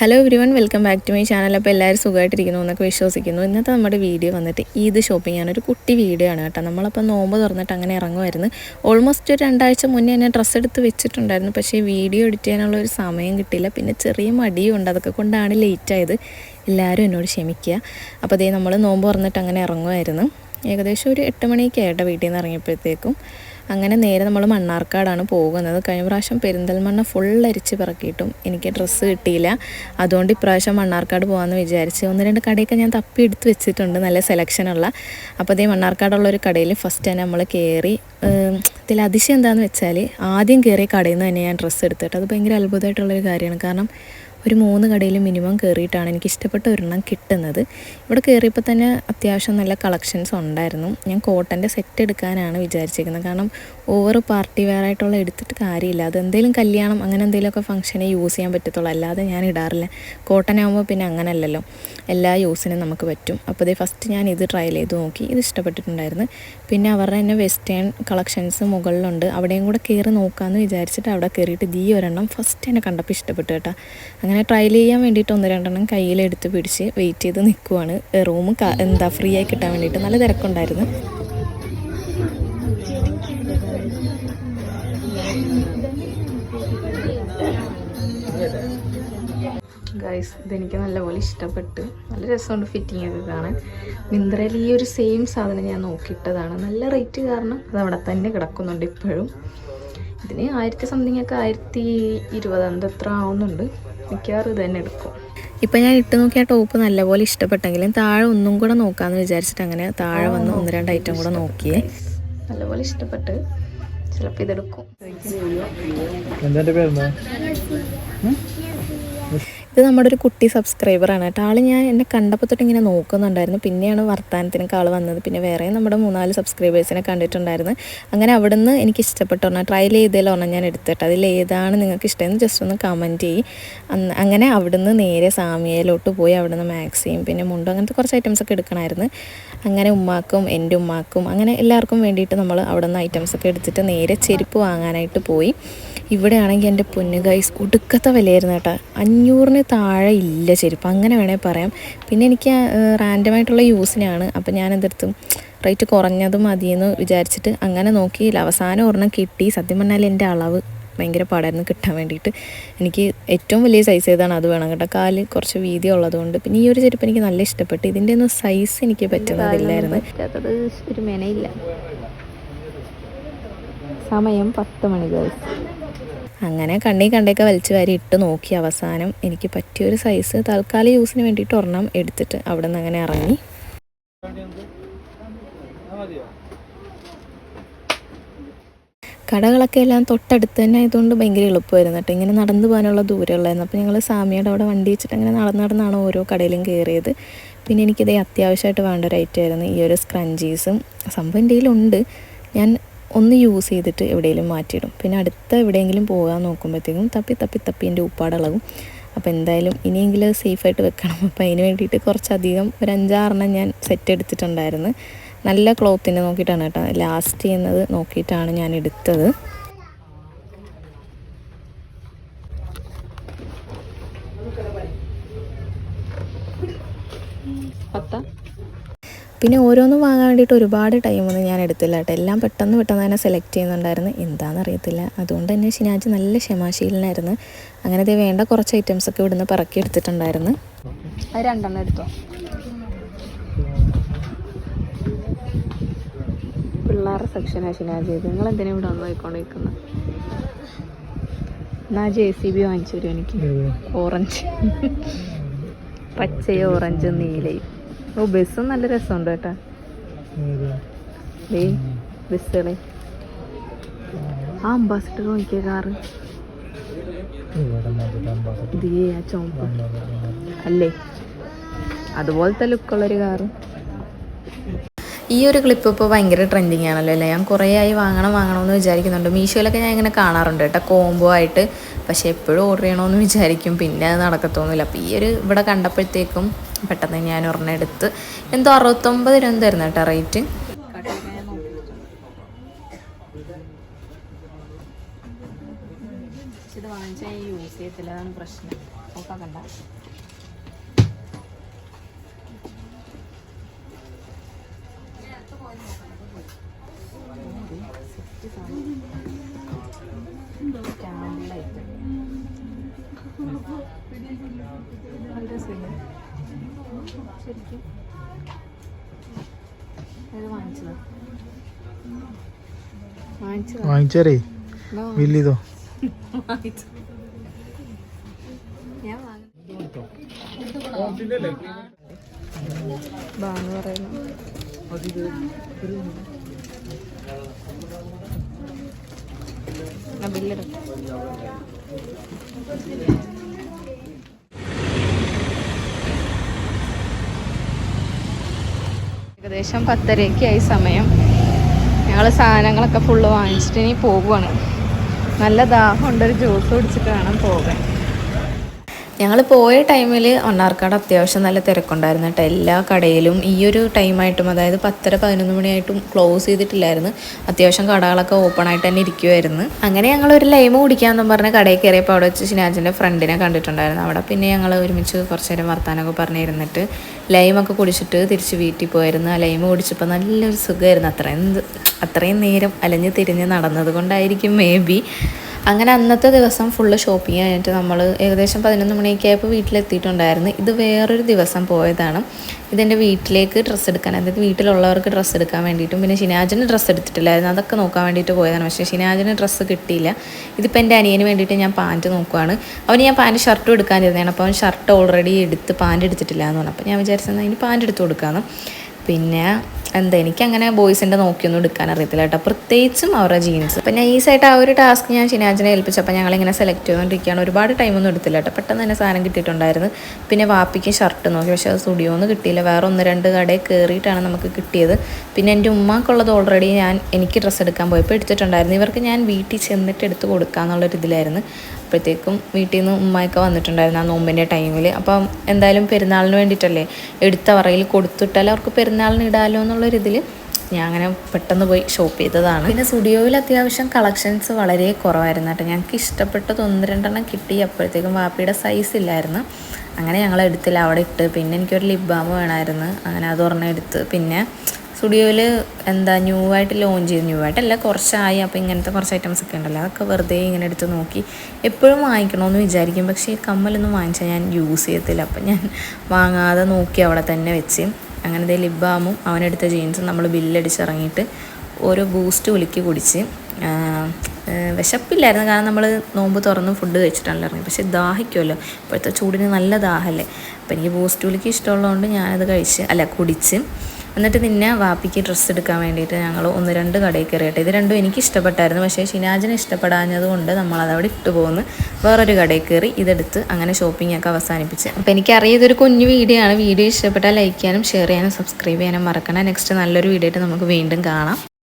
Hello everyone welcome back to my channel അപ്പോൾ എല്ലാവരും സുഖമായിട്ടിരിക്കുന്നു എന്നൊക്കെ വിശ്വസിക്കുന്നു. ഇന്നത്തെ നമ്മുടെ വീഡിയോ വന്നിട്ട് ഈദ് ഷോപ്പിംഗ് ആണ് ഒരു കുട്ടി വീഡിയോ ആണ് കേട്ടോ. നമ്മളപ്പോൾ നോമ്പ് തുറന്നിട്ട് അങ്ങനെ ഇറങ്ങുമായിരുന്നു ഓൾമോസ്റ്റ് ഒരു രണ്ടാഴ്ച മുന്നേ ഞാൻ ഡ്രസ്സ് എടുത്ത് വെച്ചിട്ടുണ്ടായിരുന്നു. പക്ഷേ വീഡിയോ എഡിറ്റ് ചെയ്യാനുള്ള ഒരു സമയം കിട്ടിയില്ല. പിന്നെ ചെറിയ മടിയും ഉണ്ട് അതൊക്കെ കൊണ്ടാണ് ലേറ്റ് ആയത്. എല്ലാവരും എന്നോട് ക്ഷമിക്കുക. അപ്പോൾ അതേ നമ്മൾ നോമ്പ് തുറന്നിട്ട് അങ്ങനെ ഇറങ്ങുമായിരുന്നു ഏകദേശം ഒരു എട്ട് മണിയൊക്കെ ആയിട്ടോ വീട്ടിൽ നിന്ന് ഇറങ്ങിയപ്പോഴത്തേക്കും. അങ്ങനെ നേരെ നമ്മൾ മണ്ണാർക്കാടാണ് പോകുന്നത്. കഴിഞ്ഞ പ്രാവശ്യം പെരിന്തൽമണ്ണ ഫുൾ അരിച്ച് പിറക്കിയിട്ടും എനിക്ക് ഡ്രസ്സ് കിട്ടിയില്ല. അതുകൊണ്ട് ഇപ്രാവശ്യം മണ്ണാർക്കാട് പോകാമെന്ന് വിചാരിച്ച് ഒന്ന് രണ്ട് കടയൊക്കെ ഞാൻ തപ്പി എടുത്ത് വെച്ചിട്ടുണ്ട്. നല്ല സെലക്ഷനുള്ള അപ്പോൾ അതേ മണ്ണാർക്കാടുള്ള ഒരു കടയിൽ ഫസ്റ്റ് തന്നെ നമ്മൾ കയറി ഇതിൽ അതിശയം എന്താണെന്ന് വെച്ചാൽ ആദ്യം കയറിയ കടയിൽ നിന്ന് തന്നെ ഞാൻ ഡ്രസ്സ് എടുത്തിട്ട് അത് ഭയങ്കര അത്ഭുതമായിട്ടുള്ളൊരു കാര്യമാണ്. കാരണം ഒരു മൂന്ന് കടയിൽ മിനിമം കയറിയിട്ടാണ് എനിക്ക് ഇഷ്ടപ്പെട്ട ഒരെണ്ണം കിട്ടുന്നത്. ഇവിടെ കയറിയപ്പോൾ തന്നെ അത്യാവശ്യം നല്ല കളക്ഷൻസ് ഉണ്ടായിരുന്നു. ഞാൻ കോട്ടന്റെ സെറ്റ് എടുക്കാനാണ് വിചാരിച്ചിരിക്കുന്നത്. കാരണം ഓവർ പാർട്ടി വെയർ ആയിട്ടുള്ള എടുത്തിട്ട് കാര്യമില്ല. അത് എന്തെങ്കിലും കല്യാണം അങ്ങനെ എന്തെങ്കിലുമൊക്കെ ഫംഗ്ഷനെ യൂസ് ചെയ്യാൻ പറ്റത്തുള്ളൂ. അല്ലാതെ ഞാൻ ഇടാറില്ല. കോട്ടൺ ആകുമ്പോൾ പിന്നെ അങ്ങനെയല്ലല്ലോ എല്ലാ യൂസിനും നമുക്ക് പറ്റും. അപ്പോൾ ഇതേ ഫസ്റ്റ് ഞാൻ ഇത് ട്രയൽ ചെയ്ത് നോക്കി. ഇത് ഇഷ്ടപ്പെട്ടിട്ടുണ്ടായിരുന്നു. പിന്നെ അവരുടെ തന്നെ വെസ്റ്റേൺ കളക്ഷൻസ് മുകളിലുണ്ട്. അവിടെയും കൂടെ കയറി നോക്കാമെന്ന് വിചാരിച്ചിട്ട് അവിടെ കയറിയിട്ട് ഈ ഒരെണ്ണം ഫസ്റ്റ് എന്നെ കണ്ടപ്പോൾ ഇഷ്ടപ്പെട്ടു കേട്ടോ. അങ്ങനെ ട്രയൽ ചെയ്യാൻ വേണ്ടിയിട്ട് ഒന്ന് രണ്ടെണ്ണം കയ്യിലെടുത്ത് പിടിച്ച് വെയിറ്റ് ചെയ്ത് നിൽക്കുവാണ് റൂം എന്താ ഫ്രീ ആയി കിട്ടാൻ വേണ്ടിയിട്ട് നല്ല തിരക്കുണ്ടായിരുന്നു. ഗൈസ് ഇതെനിക്ക് നല്ലപോലെ ഇഷ്ടപ്പെട്ടു നല്ല രസമുണ്ട് ഫിറ്റിംഗ് ഒക്കെ കാണാൻ. മിന്ത്രയിൽ ഈ ഒരു സെയിം സാധനം ഞാൻ നോക്കിയിട്ടതാണ്. നല്ല റേറ്റ് കാരണം അത് അവിടെ തന്നെ കിടക്കുന്നുണ്ട് ഇപ്പോഴും. ഇതിന് ആയിരത്തി സംതിങ് ഒക്കെ ആയിരത്തി ഇരുപത് എന്തെത്ര ആവുന്നുണ്ട്. മിക്കവാറും ഇത് തന്നെ എടുക്കും. ഇപ്പം ഞാൻ ഇട്ട് നോക്കിയ ടോപ്പ് നല്ലപോലെ ഇഷ്ടപ്പെട്ടെങ്കിലും താഴെ ഒന്നും കൂടെ നോക്കാമെന്ന് വിചാരിച്ചിട്ട് അങ്ങനെ താഴെ വന്ന് ഒന്ന് രണ്ട് ഐറ്റം കൂടെ നോക്കിയേ. നല്ലപോലെ ഇഷ്ടപ്പെട്ട് ചിലപ്പോൾ ഇതെടുക്കും. എന്താ പേരെന്താ? ഇത് നമ്മുടെ ഒരു കുട്ടി സബ്സ്ക്രൈബറാണ് കേട്ടോ. ആൾ ഞാൻ എന്നെ കണ്ടപ്പോൾ തൊട്ട് ഇങ്ങനെ നോക്കുന്നുണ്ടായിരുന്നു. പിന്നെയാണ് വർത്താനത്തിന് കാൾ വന്നത്. പിന്നെ വേറെ നമ്മുടെ മൂന്നാൽ സബ്സ്ക്രൈബേഴ്സിനെ കണ്ടിട്ടുണ്ടായിരുന്നു. അങ്ങനെ അവിടെ നിന്ന് എനിക്ക് ഇഷ്ടപ്പെട്ടോണം ട്രയൽ ചെയ്തതിൽ ഞാൻ എടുത്തിട്ട്. അതിൽ ഏതാണ് നിങ്ങൾക്ക് ഇഷ്ടമെന്ന് ജസ്റ്റ് ഒന്ന് കമന്റ് ചെയ്യും. അങ്ങനെ അവിടുന്ന് നേരെ സാമിയയിലോട്ട് പോയി അവിടുന്ന് മാക്സിയും പിന്നെ മുണ്ടും അങ്ങനത്തെ കുറച്ച് ഐറ്റംസ് ഒക്കെ എടുക്കണമായിരുന്നു അങ്ങനെ ഉമ്മാക്കും എന്റെ ഉമ്മാക്കും അങ്ങനെ എല്ലാവർക്കും വേണ്ടിയിട്ട് നമ്മൾ അവിടെ നിന്ന് ഐറ്റംസ് ഒക്കെ എടുത്തിട്ട് നേരെ ചെരുപ്പ് വാങ്ങാനായിട്ട് പോയി. ഇവിടെ ആണെങ്കിൽ എന്റെ പൊന്നു ഗൈസ് ഒടുക്കത്തെ വിലയായിരുന്നു കേട്ടോ. അഞ്ഞൂറിന് താഴെ ഇല്ല ചെരുപ്പ് അങ്ങനെ വേണമെങ്കിൽ പറയാം. പിന്നെ എനിക്ക് റാൻഡമായിട്ടുള്ള യൂസിനാണ്. അപ്പം ഞാൻ എന്തെടുത്തും റേറ്റ് കുറഞ്ഞത് മതിയെന്ന് വിചാരിച്ചിട്ട് അങ്ങനെ നോക്കി അവസാനം ഒരെണ്ണം കിട്ടി. സത്യം പറഞ്ഞാൽ എന്റെ അളവ് ഭയങ്കര പാടായിരുന്നു കിട്ടാൻ വേണ്ടിയിട്ട്. എനിക്ക് ഏറ്റവും വലിയ സൈസ് ഏതാണ്? അത് വേണം കേട്ടോ. കാൽ കുറച്ച് വീതി ഉള്ളതുകൊണ്ട്. പിന്നെ ഈ ഒരു ചെരുപ്പ് എനിക്ക് നല്ല ഇഷ്ടപ്പെട്ടു. ഇതിന്റെ ഒന്നും സൈസ് എനിക്ക് പറ്റുന്നതില്ലായിരുന്നു. ഒരു മെനയില്ല. സമയം പത്ത് മണി ദിവസം അങ്ങനെ കണ്ണി കണ്ടൊക്കെ വലിച്ചു വാരി ഇട്ട് നോക്കി അവസാനം എനിക്ക് പറ്റിയൊരു സൈസ് തൽക്കാലം യൂസിന് വേണ്ടിയിട്ട് ഒരെണ്ണം എടുത്തിട്ട് അവിടെ നിന്ന് അങ്ങനെ ഇറങ്ങി. കടകളൊക്കെ എല്ലാം തൊട്ടടുത്ത് തന്നെ ആയതുകൊണ്ട് ഭയങ്കര എളുപ്പമായിരുന്നു കേട്ടോ. ഇങ്ങനെ നടന്നു പോകാനുള്ള ദൂരമുള്ളായിരുന്നു. അപ്പോൾ ഞങ്ങൾ സാമിയുടെ അവിടെ വണ്ടി വെച്ചിട്ട് അങ്ങനെ നടന്ന് നടന്നാണ് ഓരോ കടയിലും കയറിയത് പിന്നെ എനിക്കിത് അത്യാവശ്യമായിട്ട് വേണ്ട ഒരു ഐറ്റം ആയിരുന്നു. ഈ ഒരു സ്ക്രഞ്ചീസും സംഭവം എന്റെ കയ്യിലുണ്ട്. ഞാൻ ഒന്ന് യൂസ് ചെയ്തിട്ട് എവിടെയെങ്കിലും മാറ്റിയിടും. പിന്നെ അടുത്ത എവിടെയെങ്കിലും പോകാൻ നോക്കുമ്പോഴത്തേക്കും തപ്പി തപ്പി തപ്പി എന്റെ ഉപ്പാടളവും അപ്പോൾ എന്തായാലും ഇനിയെങ്കിലും സേഫായിട്ട് വെക്കണം. അപ്പോൾ അതിന് വേണ്ടിയിട്ട് കുറച്ചധികം ഒരു അഞ്ചാറെണ്ണം ഞാൻ സെറ്റ് എടുത്തിട്ടുണ്ടായിരുന്നു. നല്ല ക്ലോത്തിനെ നോക്കിയിട്ടാണ് കേട്ടോ. ലാസ്റ്റ് ചെയ്യുന്നത് നോക്കിയിട്ടാണ് ഞാൻ എടുത്തത്. പിന്നെ ഓരോന്നും വാങ്ങാൻ വേണ്ടിയിട്ട് ഒരുപാട് ടൈം ഒന്നും ഞാൻ എടുത്തില്ല കേട്ടോ. എല്ലാം പെട്ടെന്ന് പെട്ടെന്ന് തന്നെ സെലക്ട് ചെയ്യുന്നുണ്ടായിരുന്നു. എന്താണെന്ന് അറിയത്തില്ല. അതുകൊണ്ട് തന്നെ ഷിനാജ് നല്ല ക്ഷമാശീലനായിരുന്നു. അങ്ങനെ ദേ വേണ്ട കുറച്ച് ഐറ്റംസ് ഒക്കെ ഇവിടുന്ന് പറക്കി എടുത്തിട്ടുണ്ടായിരുന്നു. അത് രണ്ടെണ്ണം എടുത്തോ? പിള്ളേരുടെ സെക്ഷനാണ് ഷിനാജ്. നിങ്ങൾ എന്തിനാ ഇവിടെ വന്ന് പോയിക്കൊണ്ടിരിക്കുന്നത് എന്നാ ജെ സി ബി വാങ്ങിച്ചു തരും എനിക്ക്? ഓറഞ്ച് പച്ചയും ഓറഞ്ചും നീലയും? ഓ ബസ്സും നല്ല രസമുണ്ട് കേട്ടാ. ബസ്സുകളെ. ആ അംബാസിഡർ നോക്കിയ കാറ്. ഇത് ആ ചോമ്പ് അല്ലേ? അതുപോലത്തെ ലുക്കുള്ളൊരു കാറ്. ഈ ഒരു ക്ലിപ്പ് ഇപ്പോൾ ഭയങ്കര ട്രെൻഡിങ് ആണല്ലോ അല്ലേ? ഞാൻ കുറേ ആയി വാങ്ങണം വാങ്ങണമെന്ന് വിചാരിക്കുന്നുണ്ട്. മീഷോയിലൊക്കെ ഞാൻ ഇങ്ങനെ കാണാറുണ്ട് കേട്ടോ കോംബോ ആയിട്ട്. പക്ഷേ എപ്പോഴും ഓർഡർ ചെയ്യണമെന്ന് വിചാരിക്കും. പിന്നെ അത് നടക്കത്തൊന്നുമില്ല. അപ്പോൾ ഈ ഒരു ഇവിടെ കണ്ടപ്പോഴത്തേക്കും പെട്ടെന്ന് ഞാൻ ഒരെണ്ണം എടുത്ത് എന്തോ അറുപത്തൊമ്പത് രൂപ തരുന്ന കേട്ടോ റേറ്റ് യൂസ് പ്രശ്നം. ശരിക്കും ഇത് വലിയതോ വാങ്ങിച്ചു വാങ്ങി ബാന്ന് പറയുന്നു. ബില്ലെടുക്കും. ഏകദേശം പത്തരയ്ക്കായി സമയം. ഞങ്ങൾ സാധനങ്ങളൊക്കെ ഫുള്ള് വാങ്ങിച്ചിട്ട് ഇനി പോകുവാണ് നല്ല ദാഹമുണ്ട് ഒരു ജ്യൂസ് കുടിച്ചിട്ട് വേണം പോകാൻ. ഞങ്ങൾ പോയ ടൈമിൽ മണ്ണാർക്കാട് അത്യാവശ്യം നല്ല തിരക്കുണ്ടായിരുന്നു കേട്ടോ. എല്ലാ കടയിലും ഈ ഒരു ടൈമായിട്ടും അതായത് പത്തര പതിനൊന്ന് മണിയായിട്ടും ക്ലോസ് ചെയ്തിട്ടില്ലായിരുന്നു. അത്യാവശ്യം കടകളൊക്കെ ഓപ്പൺ ആയിട്ട് തന്നെ ഇരിക്കുമായിരുന്നു അങ്ങനെ ഞങ്ങൾ ഒരു ലൈമ് കുടിക്കാമെന്നും പറഞ്ഞ് കടയിൽ കയറിയപ്പോൾ അവിടെ വെച്ച് ഷിനാജിന്റെ ഫ്രണ്ടിനെ കണ്ടിട്ടുണ്ടായിരുന്നു. അവിടെ പിന്നെ ഞങ്ങൾ ഒരുമിച്ച് കുറച്ച് നേരം വർത്താനമൊക്കെ പറഞ്ഞിരുന്നിട്ട് ലൈമൊക്കെ കുടിച്ചിട്ട് തിരിച്ച് വീട്ടിൽ പോയിരുന്നു. ആ ലൈമ് കുടിച്ചപ്പോൾ നല്ലൊരു സുഖമായിരുന്നു അത്രയും അത്രയും നേരം അലഞ്ഞ് തിരിഞ്ഞ് നടന്നത് കൊണ്ടായിരിക്കും മേ ബി അങ്ങനെ അന്നത്തെ ദിവസം ഫുള്ള് ഷോപ്പിംഗ് കഴിഞ്ഞിട്ട് നമ്മൾ ഏകദേശം പതിനൊന്ന് മണിയൊക്കെ ആയപ്പോൾ വീട്ടിലെത്തിയിട്ടുണ്ടായിരുന്നു. ഇത് വേറൊരു ദിവസം പോയതാണ്. ഇതെന്റെ വീട്ടിലേക്ക് ഡ്രസ്സ് എടുക്കാൻ അതായത് വീട്ടിലുള്ളവർക്ക് ഡ്രസ്സ് എടുക്കാൻ വേണ്ടിയിട്ടും പിന്നെ ഷിനാജിന് ഡ്രസ്സ് എടുത്തിട്ടില്ലായിരുന്നു. അതൊക്കെ നോക്കാൻ വേണ്ടിയിട്ട് പോയതാണ്. പക്ഷേ ഷിനാജിന് ഡ്രസ്സ് കിട്ടിയില്ല. ഇതിപ്പോൾ എന്റെ അനിയന് വേണ്ടിയിട്ട് ഞാൻ പാന്റ് നോക്കുവാണ്. അവന് ഞാൻ പാന്റ് ഷർട്ടും എടുക്കാനിരുന്നതാണ്. അപ്പോൾ അവൻ ഷർട്ട് ഓൾറെഡി എടുത്ത് പാന്റ് എടുത്തിട്ടില്ല എന്ന് പറഞ്ഞു. അപ്പോൾ ഞാൻ വിചാരിച്ചത് അതിന് പാന്റ് എടുത്ത് കൊടുക്കാമെന്ന് പിന്നെ എന്താ എനിക്കങ്ങനെ ബോയ്സിന്റെ നോക്കിയൊന്നും എടുക്കാൻ അറിയത്തില്ല കേട്ടോ. പ്രത്യേകിച്ചും അവരുടെ ജീൻസ്. അപ്പം നൈസായിട്ട് ആ ഒരു ടാസ്ക് ഞാൻ ഷിനാജിനെ ഏൽപ്പിച്ചപ്പോൾ ഞങ്ങളിങ്ങനെ സെലക്ട് ചെയ്തുകൊണ്ടിരിക്കുകയാണ് ഒരുപാട് ടൈമൊന്നും എടുത്തില്ല കേട്ടോ. പെട്ടെന്ന് തന്നെ സാധനം കിട്ടിയിട്ടുണ്ടായിരുന്നു. പിന്നെ വാപ്പിക്ക് ഷർട്ട് നോക്കി. പക്ഷേ അത് സ്റ്റുഡിയോ ഒന്നും കിട്ടിയില്ല. വേറെ ഒന്ന് രണ്ട് കടയിൽ കയറിയിട്ടാണ് നമുക്ക് കിട്ടിയത്. പിന്നെ എന്റെ ഉമ്മാക്കുള്ളത് ഓൾറെഡി ഞാൻ എനിക്ക് ഡ്രസ്സ് എടുക്കാൻ പോയപ്പോൾ എടുത്തിട്ടുണ്ടായിരുന്നു. ഇവർക്ക് ഞാൻ വീട്ടിൽ ചെന്നിട്ട് എടുത്ത് കൊടുക്കാമെന്നുള്ളൊരു ഇതിലായിരുന്നു അപ്പോഴത്തേക്കും വീട്ടിൽ നിന്ന് ഉമ്മയൊക്കെ വന്നിട്ടുണ്ടായിരുന്നു ആ നോമ്പിന്റെ ടൈമിൽ. അപ്പം എന്തായാലും പെരുന്നാളിന് വേണ്ടിയിട്ടല്ലേ എടുത്ത പറയിൽ കൊടുത്തിട്ടാൽ അവർക്ക് പെരുന്നാളിന് ഇടാലോ എന്നുള്ളൊരിതിൽ ഞാൻ അങ്ങനെ പെട്ടെന്ന് പോയി ഷോപ്പ് ചെയ്തതാണ്. പിന്നെ സ്റ്റുഡിയോയിൽ അത്യാവശ്യം കളക്ഷൻസ് വളരെ കുറവായിരുന്നു കേട്ടോ. ഞങ്ങൾക്ക് ഇഷ്ടപ്പെട്ടത് ഒന്ന് രണ്ടെണ്ണം കിട്ടി. അപ്പോഴത്തേക്കും വാപ്പിയുടെ സൈസ് ഇല്ലായിരുന്നു. അങ്ങനെ ഞങ്ങൾ എടുത്തില്ല. അവിടെ ഇട്ട്. പിന്നെ എനിക്കൊരു ലിപ് ബാം വേണമായിരുന്നു. അങ്ങനെ അത് ഒരെണ്ണം എടുത്ത്. പിന്നെ സ്റ്റുഡിയോയിൽ എന്താ ന്യൂ ആയിട്ട് ലോഞ്ച് ചെയ്ത് ന്യൂ ആയിട്ടല്ല കുറച്ചായി. അപ്പോൾ ഇങ്ങനത്തെ കുറച്ച് ഐറ്റംസ് ഒക്കെ ഉണ്ടല്ലോ. അതൊക്കെ വെറുതെ ഇങ്ങനെ എടുത്ത് നോക്കി എപ്പോഴും വാങ്ങിക്കണമെന്ന് വിചാരിക്കും. പക്ഷേ കമ്മലൊന്നും വാങ്ങിച്ചാൽ ഞാൻ യൂസ് ചെയ്യത്തില്ല. അപ്പം ഞാൻ വാങ്ങാതെ നോക്കി അവിടെ തന്നെ വെച്ച്. അങ്ങനെ ദേ ലിബാമും ബാമും അവനെടുത്ത ജീൻസും നമ്മൾ ബില്ലടിച്ചിറങ്ങിയിട്ട് ഓരോ ബൂസ്റ്റ് ഒലിക്ക് കുടിച്ച്. വിശപ്പില്ലായിരുന്നു. കാരണം നമ്മൾ നോമ്പ് തുറന്ന് ഫുഡ് കഴിച്ചിട്ടാണല്ലോ ഇറങ്ങി. പക്ഷേ ദാഹിക്കുമല്ലോ ഇപ്പോഴത്തെ ചൂടിന് നല്ല ദാഹമല്ലേ അപ്പോൾ എനിക്ക് ബൂസ്റ്റ് ഉലിക്ക് ഇഷ്ടമുള്ളതുകൊണ്ട് ഞാനത് കഴിച്ച് അല്ല കുടിച്ച്. എന്നിട്ട് നിന്നെ വാപ്പിക്ക് ഡ്രസ്സ് എടുക്കാൻ വേണ്ടിയിട്ട് ഞങ്ങൾ ഒന്ന് രണ്ട് കടയിൽ കയറിയിട്ട്. ഇത് രണ്ടും എനിക്ക് ഇഷ്ടപ്പെട്ടായിരുന്നു. പക്ഷേ ഷിനാജിന് നമ്മളത് അവിടെ ഇട്ട് പോകുന്നു വേറൊരു കടയിൽ കയറി ഇതെടുത്ത് അങ്ങനെ ഷോപ്പിംഗ് ഒക്കെ അവസാനിപ്പിച്ച്. അപ്പോൾ എനിക്കറിയാം ഇതൊരു കുഞ്ഞു വീഡിയോ ആണ്. വീഡിയോ ഇഷ്ടപ്പെട്ടാൽ ലൈക്ക് ചെയ്യാനും ഷെയർ ചെയ്യാനും സബ്സ്ക്രൈബ് ചെയ്യാനും മറക്കണം നെക്സ്റ്റ് നല്ലൊരു വീഡിയോ ആയിട്ട് നമുക്ക് വീണ്ടും കാണാം.